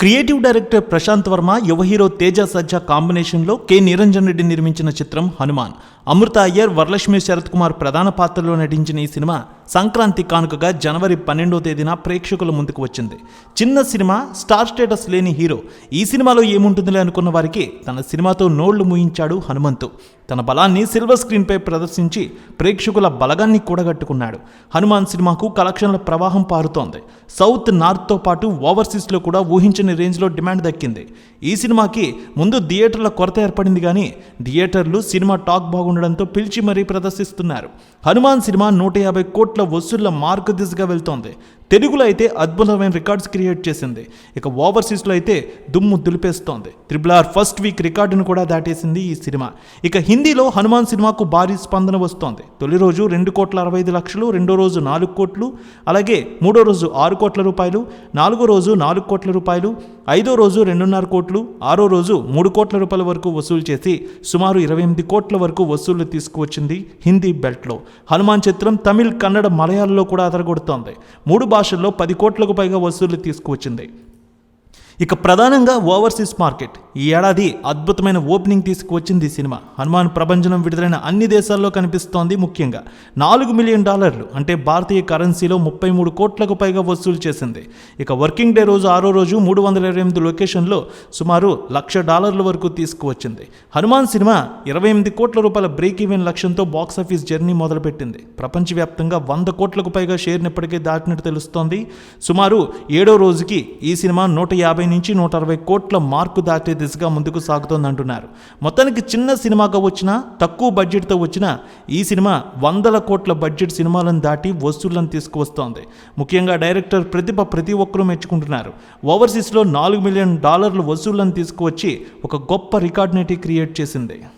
Creative director Prashanth Varma యువ hero Teja సజ్జా కాంబినేషన్లో K Niranjan Reddy నిర్మించిన చిత్రం హనుమాన్. అమృత అయ్యర్ వరలక్ష్మి శరత్ కుమార్ ప్రధాన పాత్రలో నటించిన ఈ సినిమా సంక్రాంతి కానుకగా జనవరి పన్నెండో తేదీన ప్రేక్షకుల ముందుకు వచ్చింది. చిన్న సినిమా స్టార్ స్టేటస్ లేని హీరో. ఈ సినిమాలో ఏముంటుందిలే అనుకున్న వారికి తన సినిమాతో నోళ్ళు మూయించాడు హనుమంతు. తన బలాన్ని సిల్వర్ స్క్రీన్పై ప్రదర్శించి ప్రేక్షకుల బలగాన్ని కూడగట్టుకున్నాడు. హనుమాన్ సినిమాకు కలెక్షన్ల ప్రవాహం పారుతోంది. సౌత్ నార్త్తో పాటు ఓవర్సీస్లో కూడా ఊహించని రేంజ్లో డిమాండ్ దక్కింది. ఈ సినిమాకి ముందు థియేటర్ల కొరత ఏర్పడింది కానీ థియేటర్లు సినిమా టాక్ బాగుండడంతో పిలిచి మరీ ప్రదర్శిస్తున్నారు. హనుమాన్ సినిమా నూట యాభై కోట్ల వసూళ్ళ మార్కు దిశగా వెళ్తోంది. తెలుగులో అయితే అద్భుతమైన రికార్డ్స్ క్రియేట్ చేసింది. ఇక ఓవర్సీస్లో అయితే దుమ్ము దులిపేస్తోంది. త్రిబుల్ ఆర్ ఫస్ట్ వీక్ రికార్డును కూడా దాటేసింది ఈ సినిమా. ఇక హిందీలో హనుమాన్ సినిమాకు భారీ స్పందన వస్తోంది. తొలి రోజు రెండు కోట్ల అరవై ఐదు లక్షలు రెండో రోజు నాలుగు కోట్లు అలాగే మూడో రోజు ఆరు కోట్ల రూపాయలు నాలుగో రోజు నాలుగు కోట్ల రూపాయలు ఐదో రోజు రెండున్నర కోట్లు ఆరో రోజు మూడు కోట్ల రూపాయల వరకు వసూలు చేసి సుమారు ఇరవై ఎనిమిది కోట్ల వరకు వసూళ్ళు తీసుకువచ్చింది హిందీ బెల్ట్లో. హనుమాన్ చిత్రం తమిళ్ కన్నడ మలయాళంలో కూడా అదరగొడుతోంది. మూడు భాషల్లో పది కోట్లకు పైగా వసూళ్ళు తీసుకువచ్చింది. ఇక ప్రధానంగా ఓవర్సీస్ మార్కెట్. ఈ ఏడాది అద్భుతమైన ఓపెనింగ్ తీసుకువచ్చింది ఈ సినిమా. హనుమాన్ ప్రభంజనం విడుదలైన అన్ని దేశాల్లో కనిపిస్తోంది ముఖ్యంగా. నాలుగు మిలియన్ డాలర్లు అంటే భారతీయ కరెన్సీలో ముప్పై మూడు కోట్లకు పైగా వసూలు చేసింది. ఇక వర్కింగ్ డే రోజు ఆరో రోజు మూడు వందల ఇరవై ఎనిమిది లొకేషన్లో సుమారు లక్ష డాలర్ల వరకు తీసుకువచ్చింది. హనుమాన్ సినిమా ఇరవై ఎనిమిది కోట్ల రూపాయల బ్రేక్ ఈవెన్ లక్ష్యంతో బాక్సాఫీస్ జర్నీ మొదలుపెట్టింది. ప్రపంచవ్యాప్తంగా వంద కోట్లకు పైగా షేర్ని ఇప్పటికే దాటినట్టు తెలుస్తోంది. సుమారు ఏడో రోజుకి ఈ సినిమా నూట యాభై నుంచి నూట అరవై కోట్ల మార్కు దాటే దిశగా ముందుకు సాగుతోందంటున్నారు. మొత్తానికి చిన్న సినిమాగా వచ్చినా తక్కువ బడ్జెట్తో వచ్చిన ఈ సినిమా వందల కోట్ల బడ్జెట్ సినిమాలను దాటి వసూళ్ళను తీసుకువస్తోంది. ముఖ్యంగా డైరెక్టర్ ప్రతిభ ప్రతి ఒక్కరూ మెచ్చుకుంటున్నారు. ఓవర్సీస్లో నాలుగు మిలియన్ డాలర్లు వసూళ్ళను తీసుకువచ్చి ఒక గొప్ప రికార్డ్నిటీ క్రియేట్ చేసింది.